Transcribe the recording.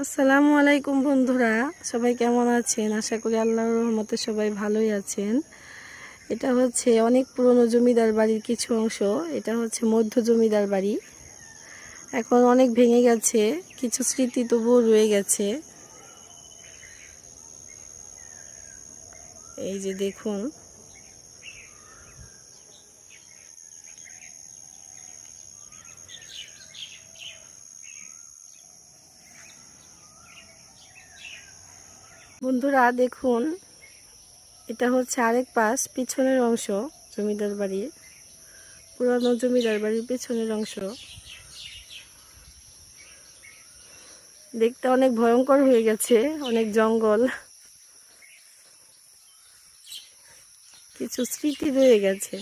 আসসালামু আলাইকুম বন্ধুরা, সবাই কেমন আছেন? আশা করি আল্লাহর রহমতে সবাই ভালোই আছেন। এটা হচ্ছে অনেক পুরনো জমিদার বাড়ির কিছু অংশ, এটা হচ্ছে মধ্য জমিদার বাড়ি। এখন অনেক ভেঙে গেছে, কিছু স্মৃতি তবুও রয়ে গেছে। এই যে দেখুন বন্ধুরা, দেখুন, এটা হচ্ছে আরেক পাশ, পিছনের অংশ, জমিদার বাড়ির, পুরানো জমিদার বাড়ির পিছনের অংশ। দেখতে অনেক ভয়ঙ্কর হয়ে গেছে, অনেক জঙ্গল। কিছু স্মৃতি রয়ে গেছে।